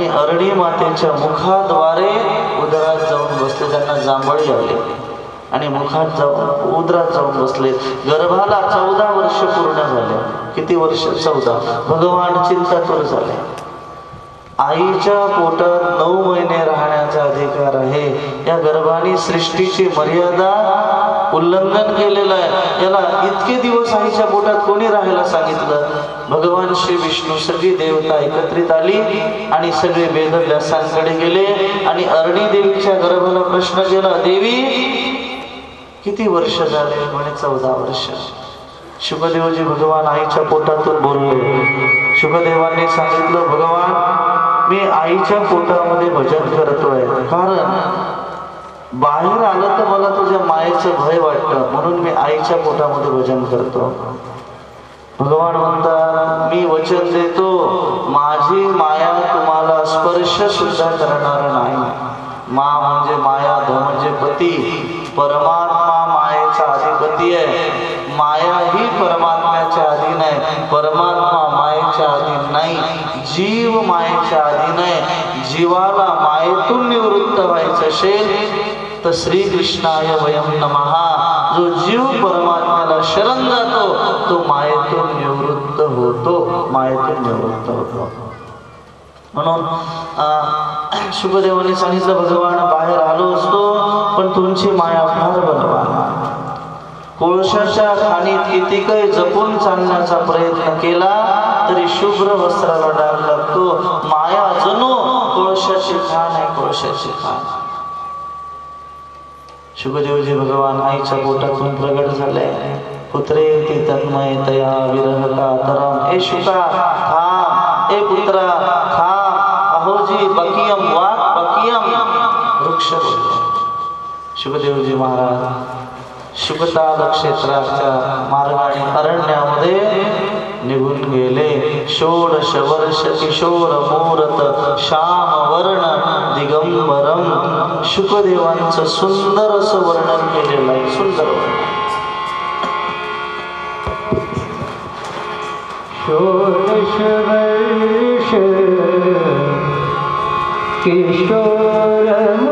आणि अरणी मातेच्या मुखाद्वारे उदरात जाऊन बसले त्यांना जांभळी आले आणि मुखात जाऊन उदरात जाऊन बसले. गर्भाला चौदा वर्ष पूर्ण झाले. किती वर्ष? चौदा. भगवान चिंतातुर झाले. आईच्या पोटात नऊ महिने राहण्याचा अधिकार आहे. या गर्भाने सृष्टीची मर्यादा उल्लंघन केलेलं आहे. याला इतके दिवस आईच्या पोटात कोणी राहायला सांगितलं? भगवान श्री विष्णू सगळी देवता एकत्रित आली आणि सगळे वेदव्यासांकडे गेले आणि अरणी देवीच्या गर्भाला प्रश्न केला देवी किती वर्ष झाले? म्हणे चौदा वर्ष. शुभदेवजी भगवान आईच्या पोटातून बोलले. शुभदेवांनी सांगितलं भगवान मी आईच्या पोटामध्ये भजन करतोय. कारण बाहेर आलं तर मला तुझ्या मायेचं भय वाटतं. म्हणून मी आईच्या पोटामध्ये भजन करतो. भगवान म्हणतात मी वचन देतो. माझी माया तुम्हाला स्पर्श सुद्धा करणार नाही. मा म्हणजे माया ध म्हणजे पती. परमात्मा मायेचा अधिपती आहे. माया ही परमात्म्याच्या अधीन आहे. परमात्मा मायेच्या अधीन नाही. जीव मायेच्या अधीन आहे. जीवाला मायेतून निवृत्त व्हायचं असेल तर श्रीकृष्णाय वयम नमहा जो जीव परमात्म्याला शरण जातो तो मायेतून निवृत्त होतो. मायेतून निवृत्त होतो. म्हणून शुभदेवाने सांगितलं भगवान बाहेर आलो असतो पण तुमची माया फार बलवान कोळशाच्या खाणीत किती काही जपून चालण्याचा प्रयत्न केला तरी शुभ्र वस्त्राला डाग लागतो. माया जणू कोळशाची खाण आहे कोळशाची खाण. शुभदेवजी भगवान आईच्या पोटातून प्रगट झाले. पुत्रे ती तन्मय तया विरह कातरम ए शुका थांब ए पुत्रा थांब अहोजी बकियम वाक बकियम. वृक्ष शुभदेवजी महाराज शुभताल क्षेत्राच्या मार्गाने अरण्यामध्ये निघून गेले. षोडश वर्ष किशोर मुहूर्त श्याम वर्ण दिगंबरम. शुकदेवांचं सुंदर असं वर्णन केलेलं आहे. सुंदर षोडश वर्ष किशोर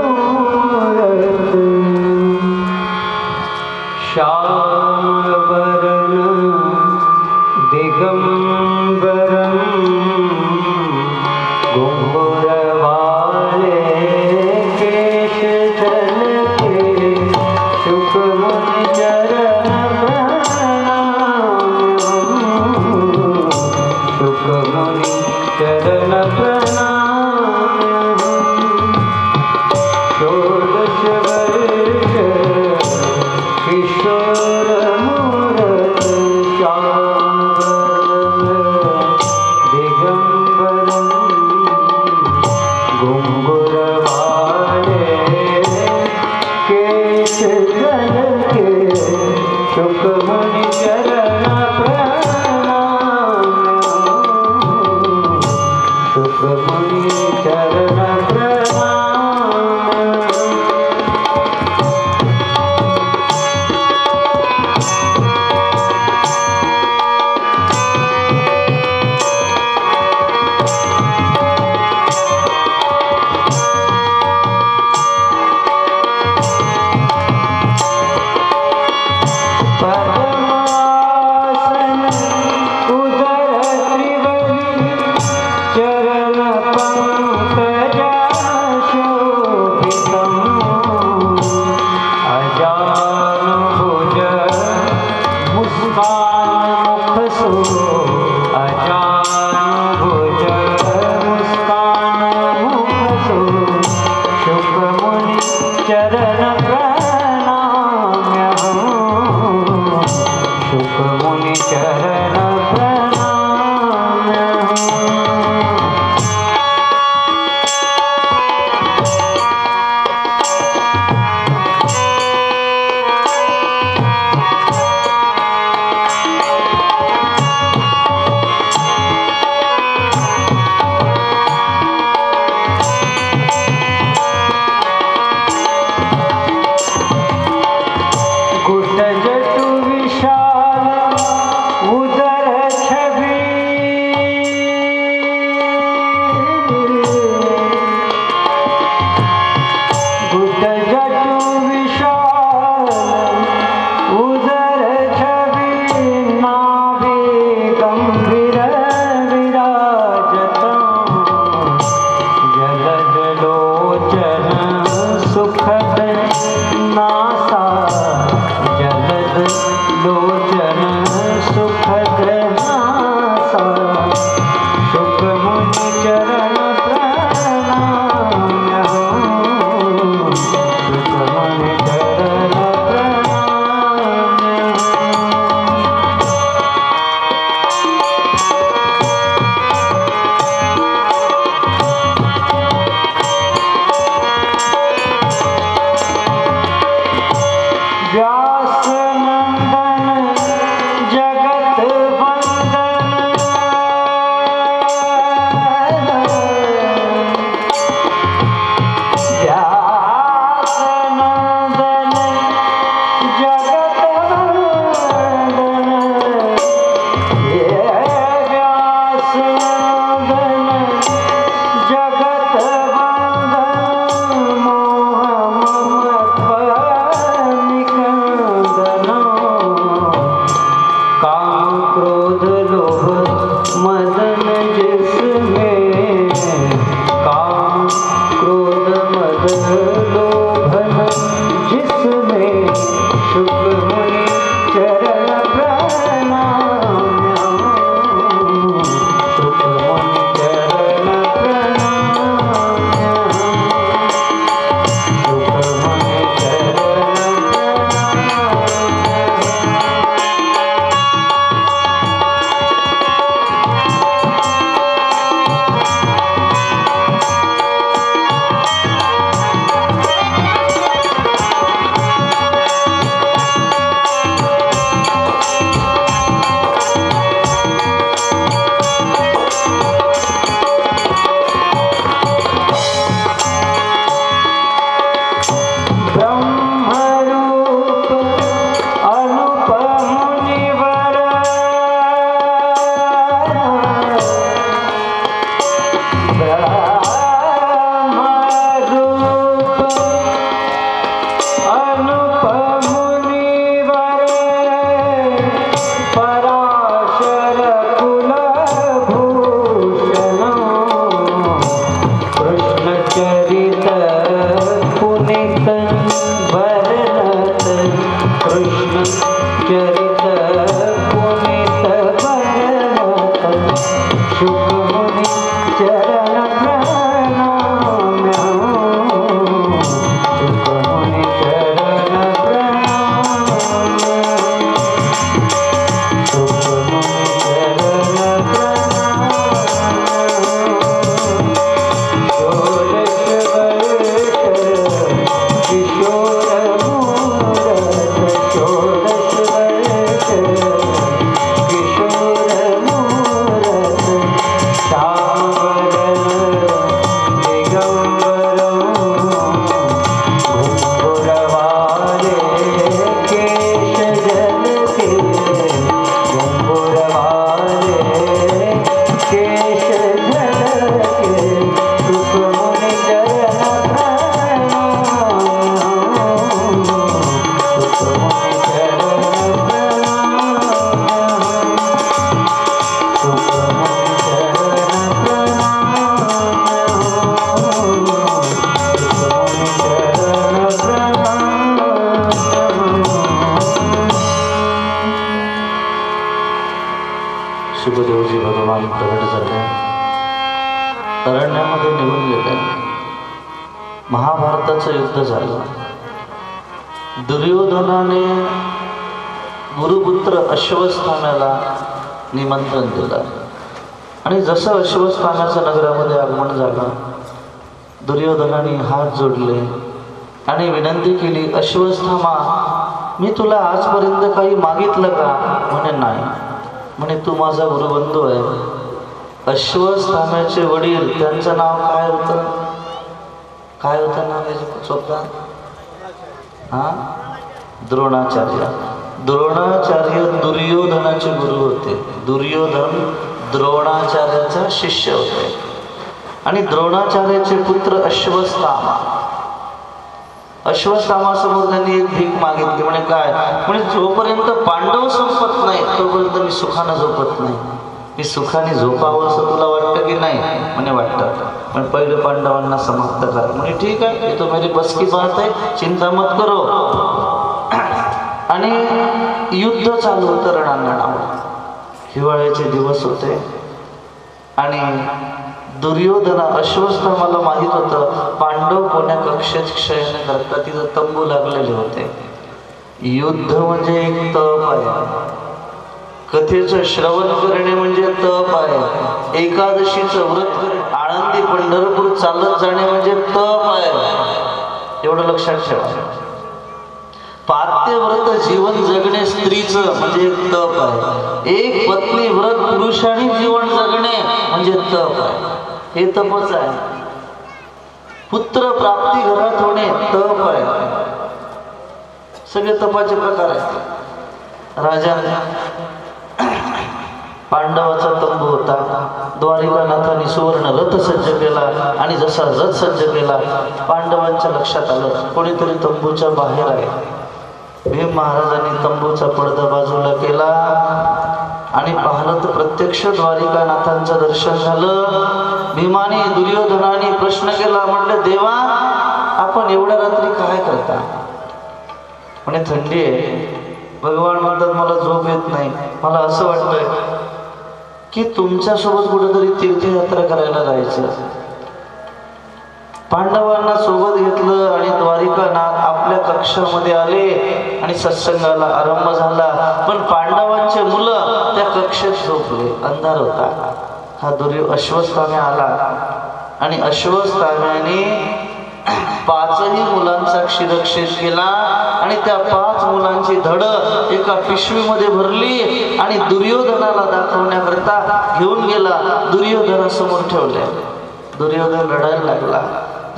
दुर्योधनाने गुरुपुत्र अश्वस्थानाला निमंत्रण दिलं. आणि जसं अश्वस्थानाचं नगरामध्ये आगमन झालं दुर्योधनाने हात जोडले आणि विनंती केली अश्वस्थामा मी तुला आजपर्यंत काही मागितलं का? म्हणे नाही. म्हणे तू माझा गुरुबंधू आहे. अश्वस्थाम्याचे वडील त्यांचं नाव काय होतं? काय होतं नाव याचं? स्वतः हा? द्रोणाचार्य. द्रोणाचार्य दुर्योधनाचे गुरु होते. दुर्योधन द्रोणाचार्याचा शिष्य होते. आणि द्रोणाचार्याचे पुत्र अश्वस्थामा अश्वस्थामासमोर त्यांनी एक भीक मागितली. म्हणे काय? म्हणे जोपर्यंत पांडव संपत नाही तोपर्यंत मी सुखानं झोपत नाही. मी सुखाने झोपावं असं तुला वाटतं की नाही? म्हणे वाटतं. पण पहिले पांडवांना समाप्त करा. म्हणे ठीक आहे तो मेरी बस की बात आहे चिंता मत करो. आणि युद्ध चालू होतं रणांगणावर. हिवाळ्याचे दिवस होते. आणि दुर्योधना अश्वस्थ मला माहीत होतं पांडव कोण्या कक्षेत क्षयन करता तिथं तंबू लागलेले होते. युद्ध म्हणजे एक तप आहे कथेचं श्रवण करणे म्हणजे तप आहे. एकादशीचं व्रत आळंदी पंढरपूर चालत जाणे म्हणजे तप आहे. एवढं लक्षात ठेवा. पात्यव्रत जीवन जगणे स्त्रीचं म्हणजे एक तप आहे. एक पत्नी व्रत पुरुषाने जीवन जगणे म्हणजे तप आहे. हे तपच आहे. पुत्र प्राप्ती घरात होणे तप आहे. सगळे तपाचे प्रकार आहेत. राजा पांडवाचा तंबू होता. द्वारिकानाथाने सुवर्ण रथ सज्ज केला आणि जसा रथ सज्ज केला पांडवांच्या लक्षात आलं कोणीतरी तंबूच्या बाहेर आहे. भीम महाराजांनी तंबूचा पडदा बाजूला केला आणि पाहलं तर प्रत्यक्ष द्वारिकानाथांचं दर्शन झालं. भीमाने दुर्योधनाने प्रश्न केला म्हटलं देवा आपण एवढ्या रात्री काय करता? म्हणे थंडी आहे. भगवान म्हणतात मला झोप येत नाही. मला असं वाटतंय की तुमच्यासोबत कुठेतरी तीर्थयात्रा करायला जायचं. पांडवांना सोबत घेतलं आणि द्वारिकानाथ आपल्या कक्षामध्ये आले आणि सत्संगाला आरंभ झाला. पण पांडवांचे मुलं त्या कक्षेत झोपले. अंधार होता. हा दुर्यो अश्वस्थाम्या आला. आणि अश्वस्थाम्याने पाचही मुलांचा क्षीरक्षेप केला आणि त्या पाच मुलांची धड एका पिशवीमध्ये भरली आणि दुर्योधनाला दाखवण्याकरता घेऊन गेला. दुर्योधनासमोर ठेवल्या दुर्योधन रडायला लागला.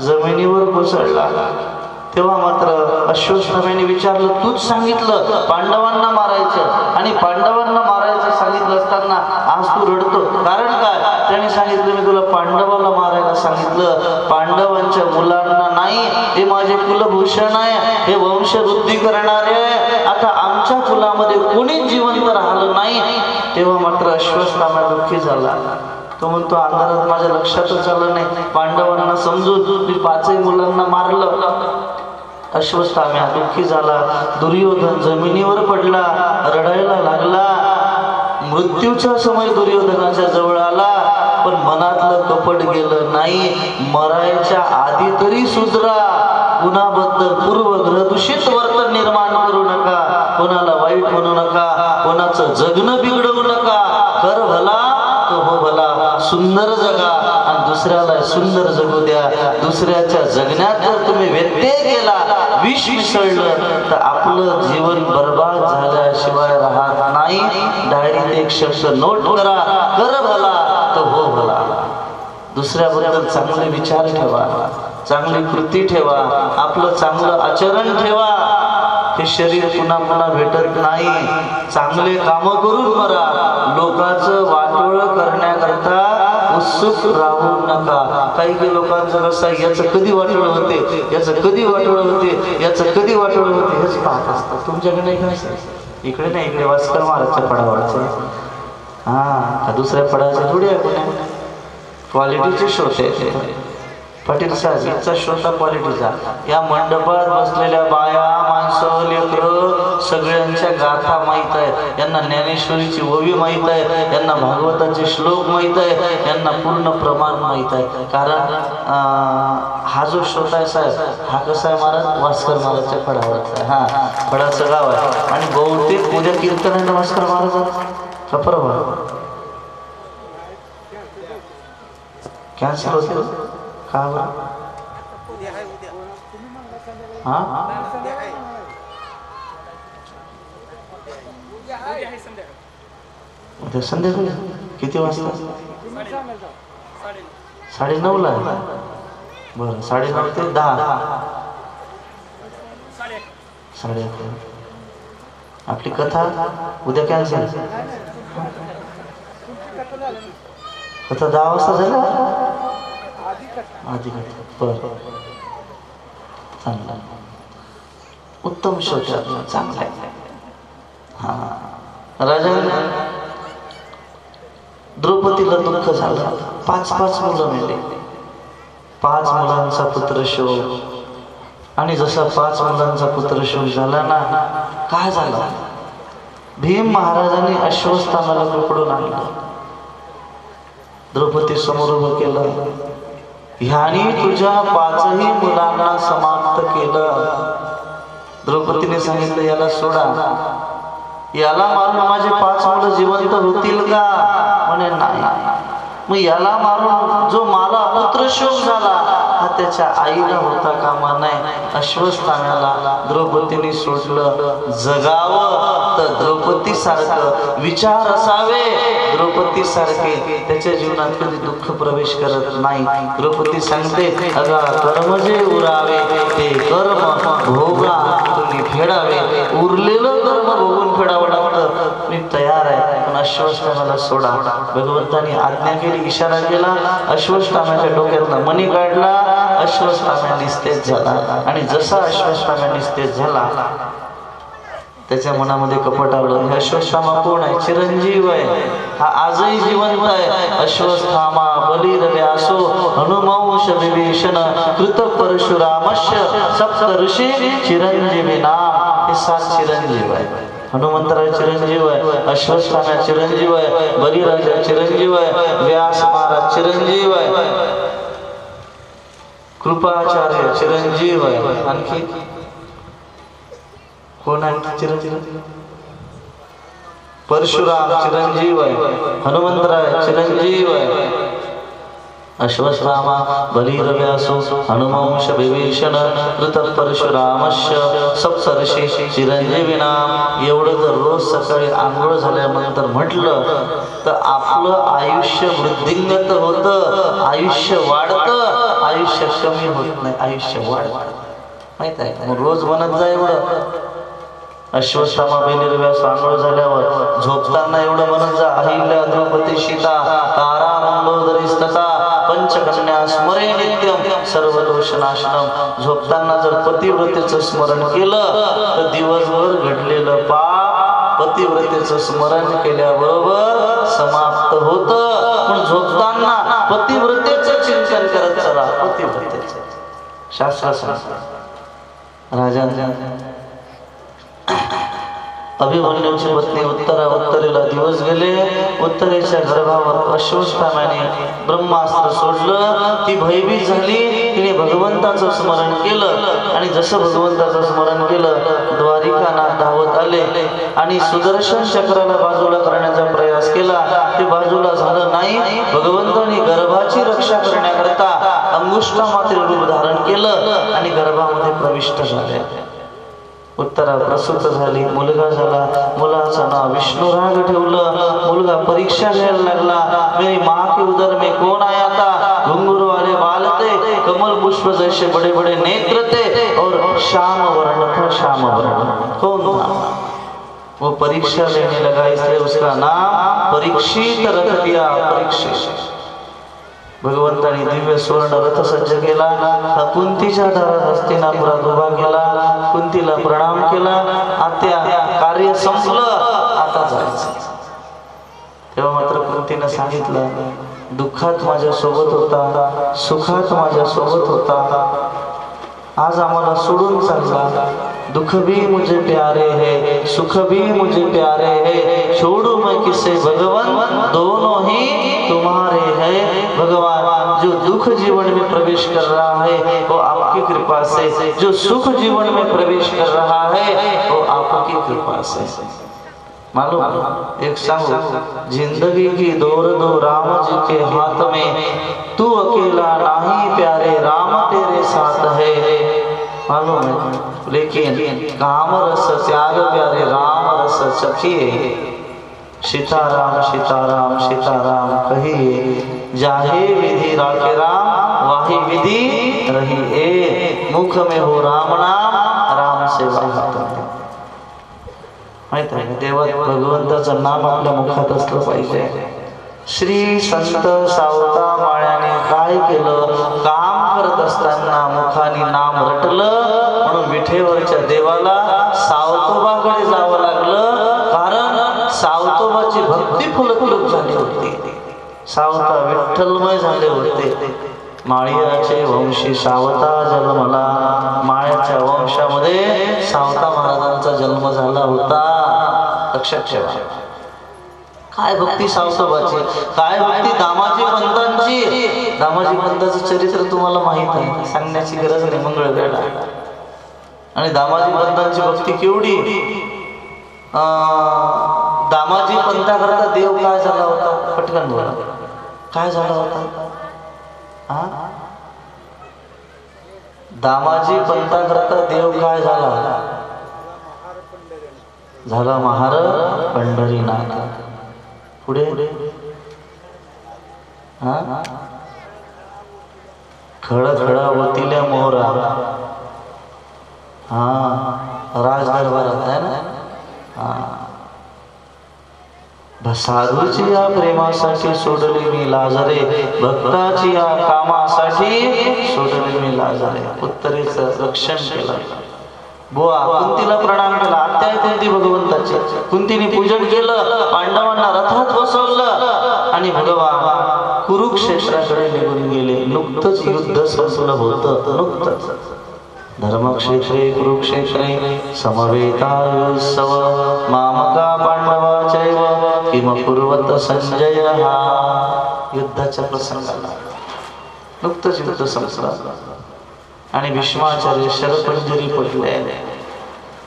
जमिनीवर कोसळला. तेव्हा मात्र अश्वत्थाम्याने विचारलं तूच सांगितलं पांडवांना मारायचं? आणि पांडवांना मारायचं सांगितलं असताना आज तू रडतो. कारण काय? त्याने सांगितलं मी तुला पांडवाला मारायला सांगितलं. पांडवांच्या मुलांना नाही हे माझे कुलभूषण आहे हे वंशवृद्धी करणारे आहे. आता आमच्या कुलामध्ये कोणीच जिवंत राहिलं नाही. तेव्हा मात्र अश्वत्थामा दुःखी झाला. तो म्हणतो अंधारात माझ्या लक्षातच आलं नाही. पांडवांना समजून मी पाचही मुलांना मारलं. अश्वस्थाम्या दुःखी झाला. दुर्योधन जमिनीवर पडला रडायला लागला. मृत्यूच्या समय दुर्योधनाच्या जवळ आला. पण मनातलं कपट गेलं नाही मरायच्या आधी तरी सुधरा. कुणाबद्दल पूर्वग्रह दूषित वर्तन निर्माण करू नका. कोणाला वाईट म्हणू नका कोणाचं जगणं बिघडवू नका. कर भला तो हो भला. सुंदर जगा. आणि दुसऱ्याला सुंदर जगू द्या. दुसऱ्याच्या जगण्यात जर तुम्ही व्यत्यय केला विष मिसळलं तर आपलं जीवन बर्बाद झाल्याशिवाय राहत नाही. डायरीत एक शब्द नोट करा. कर भला. तो हो भला दुसऱ्याबद्दल चांगले विचार ठेवा चांगली कृती ठेवा आपलं चांगलं आचरण ठेवा. हे शरीर पुन्हा पुन्हा भेटत नाही. चांगले काम करून मरा. लोकांचं वाटोळ करण्याकरता उत्सुक राहू नका. काही काही लोकांचं कसं याचं कधी वाटोळ होते? याचं कधी वाटोळ होते? याचं कधी वाटोळ होते? हेच पाहत असतात. तुमच्याकडे इकडे नाही इकडे वास्कर महाराजच्या पडावरचं हा. का दुसऱ्या पडायचं थोडी आहे कोणी क्वालिटीचे श्रोते. आहेत. पाटील साहेब इथचा श्रोता क्वालिटीचा या मंडपात बसलेल्या बाया माणसं लेकरं सगळ्यांच्या गाथा माहीत आहे यांना ज्ञानेश्वरीची ओवी माहीत आहे यांना भागवताचे श्लोक माहीत आहे यांना पूर्ण प्रमाण माहीत आहे. कारण हा जो श्रोता आहे साहेब हा कसा आहे महाराज? वास्कर महाराजच्या फडावरचा आहे हा फडाचं गाव आहे. आणि बहुतेक उद्या कीर्तन आहे ना वास्कर महाराजांचं का परवा कॅन्सल होते का बरं हा उद्या संध्याकाळी किती वाजता साडे नऊला बरं साडे नऊ ते दहा साडे अकरा आपली कथा उद्या कॅन्सल आता दहा वाजता झाला? आधी कथा चांगला. उत्तम श्रोते चांगला आहे. हा. राजा द्रौपदीला दुःख झालं. पाच पाच मुलं मेले. पाच मुलांचा पुत्र शोक आणि जसा पाच मुलांचा पुत्र शोक झाला ना काय झाला? भीम महाराजांनी अश्वस्थानाला पकडून आणलं. द्रौपदी समोर उभं केलं. ह्यानी तुझ्या पाचही मुलांना समाप्त केलं. द्रौपदीने सांगितलं याला सोडा. याला मारून माझे पाच मुलं जिवंत होतील का? म्हणे नाही. मग याला मारून जो मला पुत्रशोक झाला हा त्याच्या आईला होता कामा नाही अश्वस्थानाला द्रौपदीने सोडलं. जगावं तर द्रौपदी सारखं विचार असावे. द्रौपदी सारखे त्याच्या जीवनात कधी दुःख प्रवेश करत नाही. द्रौपदी सांगते अगा कर्म जे उरावे ते कर्म भोगा. तुम्ही फेडावे. उरलेलं कर्म भोगून फिडावं लागतं मी तयार आहे पण अश्वस्थानाला सोडा. भगवंतानी आज्ञा केली इशारा केला अश्वस्थानाच्या डोक्यातला मणी काढला अश्वस्थाना निस्तेज झाला. आणि जसा अश्वस्थाना निस्तेज झाला त्याच्या मनामध्ये कपट आलं हे अश्वस्थामा कोण आहे? चिरंजीव आहे. हा आजही जिवंत आहे. अश्वस्थामा बलिर व्यासो हनुमांश विभीषण कृत परशुरामश्य सप्त ऋषी चिरंजीवी नाम. हे सात चिरंजीव आहे. हनुमंतराय चिरंजीव आहे अश्वस्थाना चिरंजीव आहे बलिराजा चिरंजीव आहे व्यास महाराज चिरंजीव आहे. कृपाचार्य चिरंजीव आहे. आणखी? कोण आहे चिरंजीव? परशुराम चिरंजीव आहे. हनुमंतराय चिरंजीव आहे. अश्वत्थामा बलिरव्यासो हनुमंश विभीषण कृत परशुरामस्य सप्तर्षी चिरंजीविना एवढं जर रोज सकाळी आंघोळ झाल्यानंतर म्हटलं तर आपलं आयुष्य वृद्धिंगत होतं आयुष्य वाढतं आयुष्य कमी होत नाही आयुष्य वाढतं. माहीत आहे मग रोज म्हणत जा एवढं. अश्वश्रामा बेनिर्व्यास आंघोळ झाल्यावर झोपताना एवढं म्हणत जा अहिल्या द्रौपदी सीता तारा मंगोदरी लंबोदरीस्तथा पंचकन्या स्मरे नित्यम सर्व दोषनाशनम झोपताना जर पतिव्रतेचं स्मरण केलं तर दिवसभर घडलेलं पाप पतिव्रतेचं स्मरण केल्याबरोबर समाप्त होत. पण झोपताना पतिव्रतेचं चिंतन करत चला पतिव्रतेच. शास्त्र सांगतात राजा अभिमन्यूची पत्नी उत्तरा उत्तरेला दिवस गेले. उत्तरेच्या गर्भावर अश्वत्थामाने ब्रह्मास्त्र सोडलं. ती भयभीत झाली. तिने भगवंताचं स्मरण केलं. आणि जसं भगवंताचं स्मरण केलं द्वारिकानाथ धावत आले आणि सुदर्शन चक्राला बाजूला करण्याचा प्रयास केला. ते बाजूला झालं नाही. भगवंताने गर्भाची रक्षा करण्याकरता अंगुष्ठा मात्र रूप धारण केलं आणि गर्भामध्ये प्रविष्ट झाले. उत्तरा प्रसूत झाली. मुलगा झाला. मुलाचं नाव विष्णुराग ठेवलं. मुलगा परीक्षा घ्यायला लागला. मेरी माँ के उदर में कौन आया था घुंघरू वाले बाल थे कमल पुष्प जैसे बड़े बड़े नेत्र थे और श्याम वर्ण था श्याम वर्ण. कौन था वो परीक्षा लेने लगा इसलिए उसका नाम परीक्षित रख दिया परीक्षित। भगवंताने दिव्य सुवर्ण रथ सज्ज केला. हा कुंतीच्या दारात हस्तिनापुरात उभा केला. कुंतीला प्रणाम केला. आत्या कार्य संपलं. आता जायचं. तेव्हा मात्र कुंतीनं सांगितलं दुःखात माझ्या सोबत होता. सुखात माझ्या सोबत होता. आज आम्हाला सोडून चालला. दुख भी मुझे प्यारे है, सुख भी मुझे प्यारे है। छोड़ू मैं किसे, भगवान? दोनों ही तुम्हारे है। भगवान, जो दुख जीवन में प्रवेश कर रहा है, वो आपकी कृपा से। जो सुख जीवन में प्रवेश कर रहा है, वो आपकी कृपा से। मालूम? एक सांगू ज़िंदगी की दौर दो राम जी के हाथ में। तू अकेला नहीं, प्यारे राम, तेरे साथ है। मालूम है लेकिन काम रस त्याग प्यारे राम रस सखिए। सीताराम सीताराम सीताराम कहिए जाहे विधि राखे राम वाही विधि रही ए मुख में हो राम नाम राम से हाथ माहीत आहे का? भगवंताचं नाम आपल्या मुखात असलं पाहिजे। श्री संत सावता माळ्याने काय केलं? काम करत असताना मुखानी नाम रटलं. म्हणून विठेवरच्या देवाला सावतोबाकडे जावं लागलं. कारण सावतोबाची भक्ती फुलफुलत झाली होती. सावता विठ्ठलमय झाले होते. माळियाचे वंशी सावता जन्मला. माळ्याच्या वंशामध्ये सावता महाराजांचा जन्म झाला होता. लक्षात ठेवा. काय भक्ती सावसाबाची काय भक्ती दामाजी पंतांची दामाजी पंताचं चरित्र तुम्हाला माहीत आहे. सांगण्याची गरज नाही मंगळवेळा आणि दामाजी पंतांची भक्ती केवढी? दामाजी पंताकरता देव काय झाला होता? पटकन बोला. काय झाला होता? हा दामाजी पंताकरता देव काय झाला? झाला महार पंढरीनाथ. पुढे? हा? खळ खळा होतील्या मोहरा. हा राज दरबारात आहे ना? हा. साधूची या प्रेमासाठी सोडली मी लाजरे. भक्ताची या कामासाठी सोडली मी लाजरे. उत्तरेचं रक्षण केलं. बुवा कुंतीला प्रणाम केला अत्याय कुंती भगवंताची. कुंतीने पूजन केलं पांडवांना रथात बसवलं आणि भगवान कुरुक्षेत्राकडे निघून गेले. नुकतंच युद्ध संपलं होतं नुकतंच. धर्मक्षेत्रे कुरुक्षेत्रे समवेतायुत्सव मामका पांडवा चैव किम कुर्वत संजय हा. युद्धाच्या प्रसंगाला. नुकतंच युद्ध संपलं. आणि भीष्माचार्य शरपंजरी पडले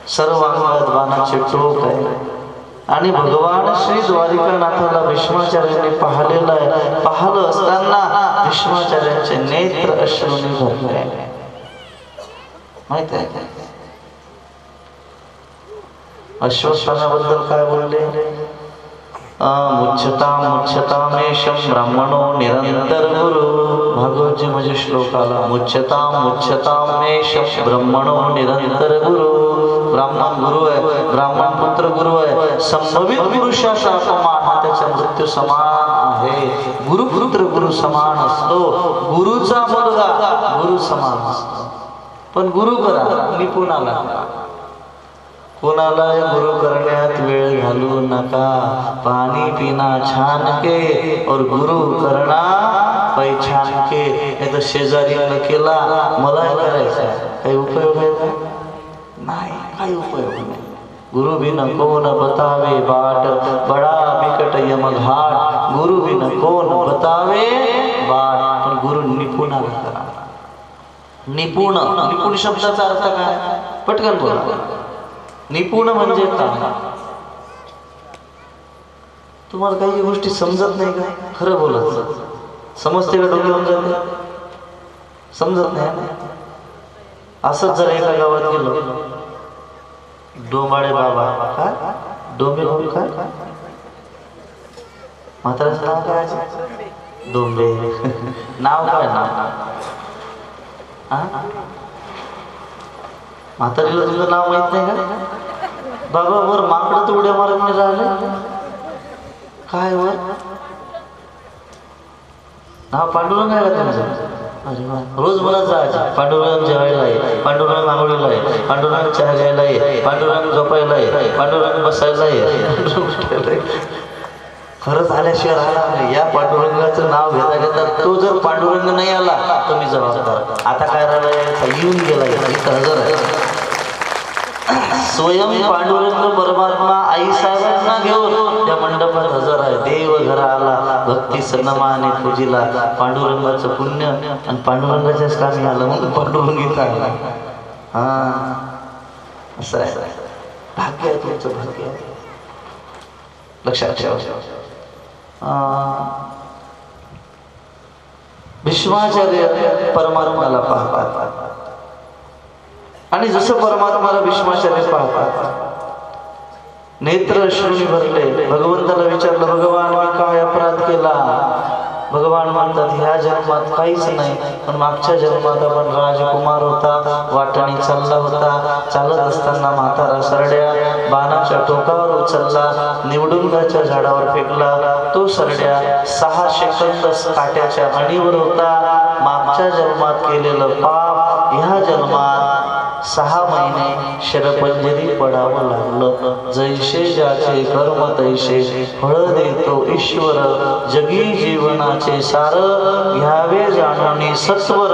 सर्व अंगात बाणाचे टोक आहे. आणि भगवान श्री द्वारिकानाथाला भीष्माचार्यांनी पाहिलेलं आहे. पाहिलं असताना भीष्माचार्यांचे नेत्र अश्रूने भरले माहीत आहे का? अश्वत्थानाबद्दल काय बोलले? मुच्छता मुच्छतामेशम ब्राह्मणो निरंतर गुरु। भगवतजी म्हणजे श्लोकाला मुच्छता मुच्छतामेशम ब्राह्मणो निरंतर गुरु। ब्राह्मण गुरु आहे ब्राह्मण पुत्र गुरु आहे संभवित पुरुषाचा अपमान हा त्याच्या मृत्यू समान आहे। गुरु पुत्र गुरु समान असतो गुरुचा मुलगा गुरु समान असतो। पण गुरु करा निपुणाला करा. कोणाला गुरु करण्यात वेळ घालू नका. पाणी पिना छान के और गुरु करणा पैछान के नाही तर शेजारी केला मला करायचा काही उपयोग आहे? का नाही काही उपयोग नाही. गुरु बिन कोण बतावे बाट? बडा बिकट यम घाट. गुरु बिन कोण बतावे बाट? पण गुरु निपुणाला करा. निपुण. निपुण शब्दाचा अर्थ काय? पटकन बोला. निपुण म्हणजे काय तुम्हाला काही गोष्टी समजत नाही का? खरं बोलत समजते का डोक्यावरून जाते? समजत नाही. असंच जर एका गावात गेलो. डोंबाळे बाबा काय डोंबे भाऊ काय म्हाताऱ्याचं नाव काय डोंबे. नाव काय? नाव हा म्हातारीला तुझं नाव माहीत नाही का? बाबा वर माकडं तर उड्या मारत नाही राहिले. काय वर? हा पांडुरंग आहे का तुमचा? अरे वा रोज मला जायचं. पांडुरंग जेवायला आहे पांडुरंग आंघोळीला आहे पांडुरंग चहा घ्यायला आहे पांडुरंग झोपायला आहे पांडुरंग बसायला आहे खरंच आल्याशिवाय राहणार नाही. या पांडुरंगाचं नाव घेता घेता तो जर पांडुरंग नाही आला तर मी जबाबदार. आता काय राहिलं येऊन गेला इथं हजर आहे. स्वयं पांडुरंग परमात्मा आई साहेबांना घेऊन त्या मंडपात हजर आहे. देव घरा आला भक्ती सन्माने पूजीला. पांडुरंगाचं पुण्य आणि पांडुरंगाच्याच कामी आलं मग पांडुरंग आला. हा असं आहे. भाग्य आहे तुमचं भाग्य लक्षात ठेवा. अं, भीष्माचार्य परमात्माला पाहतात. आणि जसं परमात्माला विश्वासाने पाहतात. नेत्र श्रुणी भरले. भगवंताला विचारलं भगवान मी काय अपराध केला? भगवान म्हणतात ह्या जन्मात काहीच नाही. पण मागच्या जन्मात आपण राजकुमार होता वाटणी चालला होता. चालत असताना म्हातारा सरड्या बाणाच्या टोकावर उचलला निवडुंगाच्या झाडावर फेकला. तो सरड्या सहा सेकंद काट्याच्या अणीवर होता. मागच्या जन्मात केलेलं पाप ह्या जन्मात सहा महिने शरपंजरी पडावं लागलं. जैसे ज्याचे कर्म तैसे फळ देतो ईश्वर. जगी जीवनाचे सार घ्यावे जाणून सत्वर.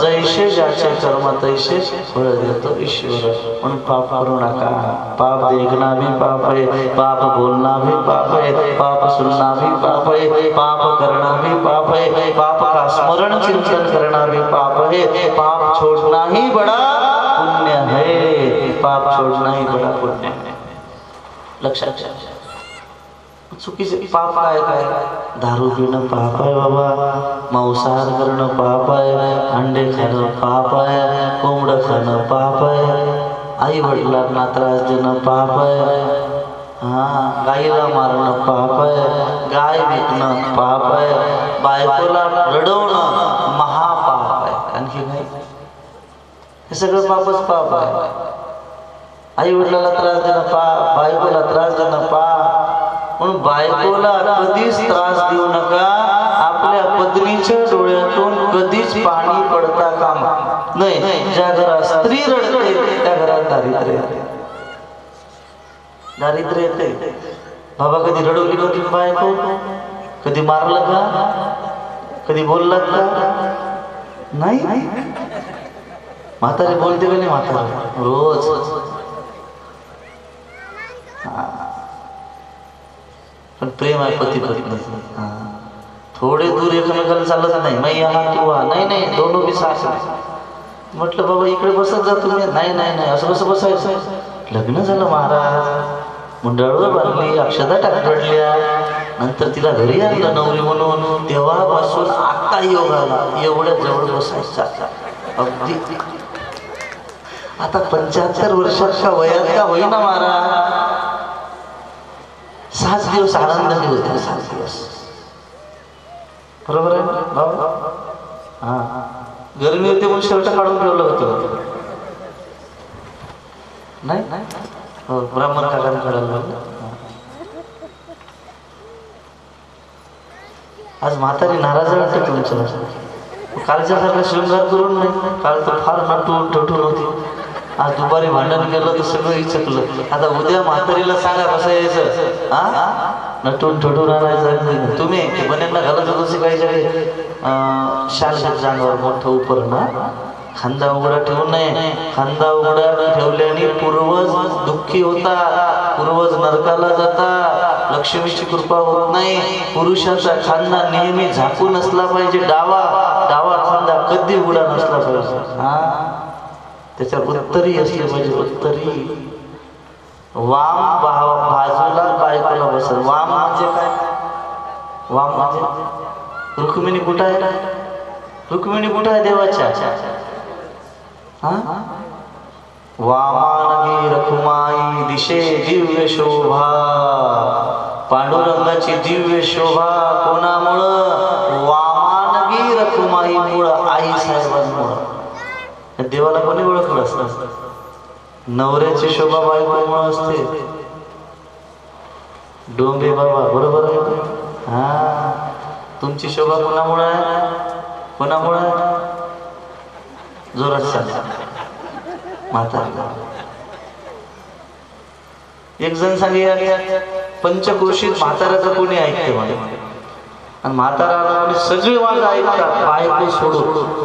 जैसे ज्याचे कर्म तैसे फळ देतो ईश्वर. म्हणून पाप करू नका. पाप देखना भी पाप आहे. पाप बोलना भी पाप आहे. पाप सुनना भी पाप आहे. पाप करना भी पाप आहे. पाप का स्मरण चिंतन करना भी पाप आहे. पाप छोड़ना ही बड़ा पुण्य है पाप छोड़ना ही बड़ा पुण्य. है लक्षात ठेवा. चुकीचे पाप आहे काय? दारू पिणं पाप आहे बाबा. मांसाहार करणं पाप आहे. अंडे खाणं पाप आहे. कोंबडं खाणं पाप आहे. आई वडिलांना त्रास देणं पाप आहे. हा गाईला मारणं पाप आहे. गाय विकणं पाप आहे. बायकोला रडवणं महा हे सगळं पापच पाप आहे. आई वडिलाला त्रास देणं पाप बायकोला त्रास देणं पाप. म्हणून बायकोला कधीच त्रास देऊ नका. आपल्या पत्नीच्या डोळ्यातून कधीच पाणी पडता कामा नाही ज्या घरात स्त्री रडते त्या घरात दारिद्र्य येते. दारिद्र्य येते. बाबा कधी रडवली नव्हती बायको? कधी मारलं का? कधी बोललात का? नाही. म्हातारे बोलते का नाही म्हातारे? रोज. पण प्रेम आहे पती पत्नी थोडे दूर एकमेकाला चालत नाही. मैया हा नाही नाही. दोन बी सास म्हटलं बाबा इकडे बसत जा तुम्ही. नाही नाही नाही. असं कसं बसायचं? लग्न झालं महाराज. मुंडाळवर बांधली अक्षदा टाकडल्या नंतर तिला घरी आणलं नवरी म्हणून. तेव्हापासून आता योगाला एवढ्या जवळ बसायचा. अगदी आता पंच्याहत्तर वर्षाच्या वयात का होईना महाराज सात दिवस आनंदाने होते सात दिवस. बरोबर आहे? भाऊ? हा. गरमी होती म्हणून शर्ट काढून ठेवलं होतं. नाही? हो ब्राह्मण काकांना काढायला लागलं. आज म्हातारी नाराज वाटते तुमच्या कालच्यासारखा शृंगार करून नाही. काल तर फार नटून टटून होती. आज दुपारी भांडण केलं तर सगळं इचकलं आता उद्या म्हातारीला सांगा कसं यायचं? हा? नटून ठटून आणायचं तुम्ही? बनेंना घालत होतो असे काही शाल घेत जांगावर मोठं उपर ना खांदा उघडा ठेवू नये. खांदा उघडा ठेवल्याने पूर्वज दुःखी होता. पूर्वज नरकाला जाता. लक्ष्मीची कृपा होत नाही. पुरुषाचा खांदा नेहमी झाकून असला पाहिजे. डावा. डावा खांदा कधी उघडा नसला पाहिजे. हा? त्याच्यात उत्तरी असली पाहिजे म्हणजे उत्तरी. वाम बाजूला बायकोला बसल? वाम म्हणजे काय? वाम म्हणजे? रुक्मिणी कुठं आहे? रुक्मिणी कुठं आहे देवाच्या? वामानगी रखुमाई दिशे दिव्य शोभा. पांडुरंगाची दिव्य शोभा कोणामुळं? वामानगी रखुमाई मुळं आई देवाला कोणी ओळखलं असतं? नवऱ्याची शोभा बायकोमुळं असते. डोंबे बाबा बरोबर आहे हा. तुमची शोभा कोणामुळं आहे? कोणामुळं? आहे जोरात सांगा. म्हातारा एक जण सांगे पंचक्रोशीत म्हाताऱ्याचं कोणी ऐकते? म्हणे आणि म्हाताराला सगळी म्हणे ऐकतात बायको सोडून.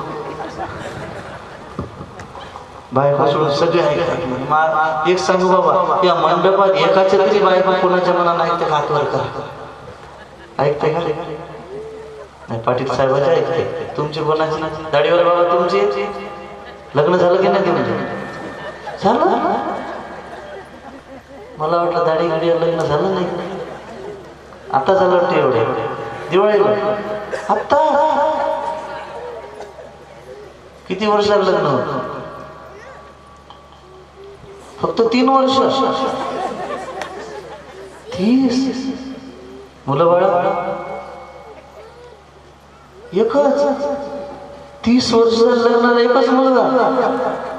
बायको सोडून सगळे ऐकतात एक सांगू बाबा या मंडपात एकाच्या तरी बायको कोणाच्या मनानं ऐकते हात वर करा? ऐकते का? नाही पाटील साहेबाचे ऐकते तुमची कोणाची? दाढीवर बाबा तुमची? लग्न झालं की नाही तुमचं? झालं. मला वाटलं दाढी गाडी लग्न झालं नाही. आता झालं वाटतं एवढं. दिवाळीला आत्ता किती वर्षाला लग्न होत? फक्त तीन वर्ष. तीस. मुलं बाळा. एकच. तीस वर्ष लग्नाला एकच मुलगा.